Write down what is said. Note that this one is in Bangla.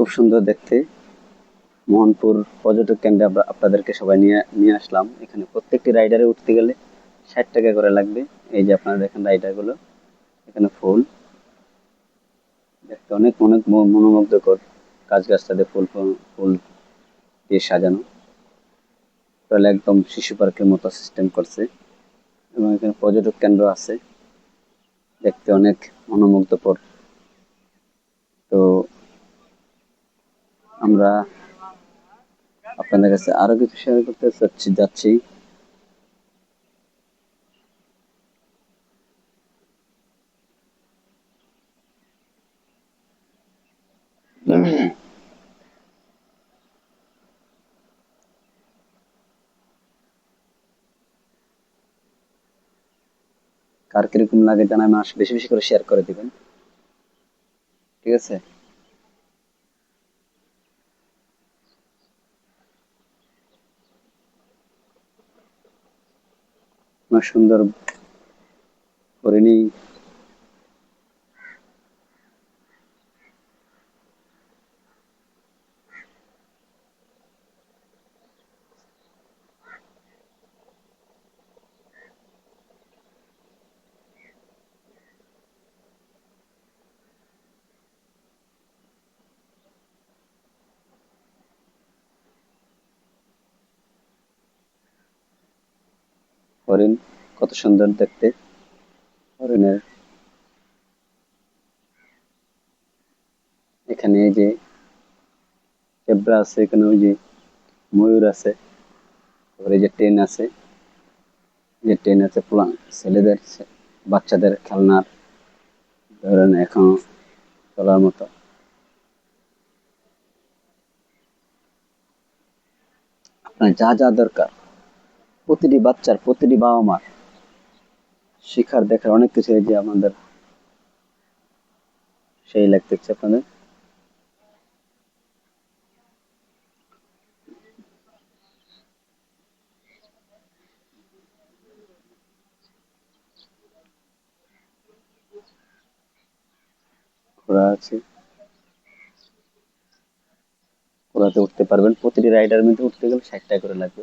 খুব সুন্দর দেখতে। মোহনপুর পর্যটক কেন্দ্রে আমরা আপনাদেরকে সবাই নিয়ে নিয়ে আসলাম। এখানে প্রত্যেকটি রাইডারে উঠতে গেলে ষাট টাকা করে লাগবে। এই যে আপনারা দেখেন রাইডারগুলো, এখানে ফুল। দেখতে অনেক অনেক মন- মনোমুগ্ধকর গাছ গাছটাতে ফুল- ফুল দিয়ে সাজানো। তাহলে একদম শিশু পার্কের মতো সিস্টেম করছে। এবং এখানে পর্যটক কেন্দ্র আছে। দেখতে অনেক মনোমুগ্ধকর। আমরা আপনাদের কাছে আরও কিছু শেয়ার করতে চাচ্ছি, যাচ্ছি। কার কীরকম লাগে মাস বেশি বেশি করে শেয়ার করে দিবেন। ঠিক আছে? সুন্দর হরিণী হরিণ, কত সুন্দর দেখতে। হরিণের এখানে এই যে জেব্রা আছে, এখানে ওই যে ময়ূর আছে, তারপরে যে ট্রেন আছে। যে ট্রেন আছে পোলা ছেলেদের, বাচ্চাদের খেলনার ধরেন এখন চলার মতো। আপনার যা যা দরকার প্রতিটি বাচ্চার, প্রতিটি বাবা মার শিখার, দেখার অনেক কিছু এই যে আমাদের সেই লাগতেছে আপনাদের। ঘোড়া আছে। ঘোড়াতে উঠতে পারবেন। প্রতিটি রাইডার মধ্যে উঠতে গেলে ষাট টাকা করে লাগবে।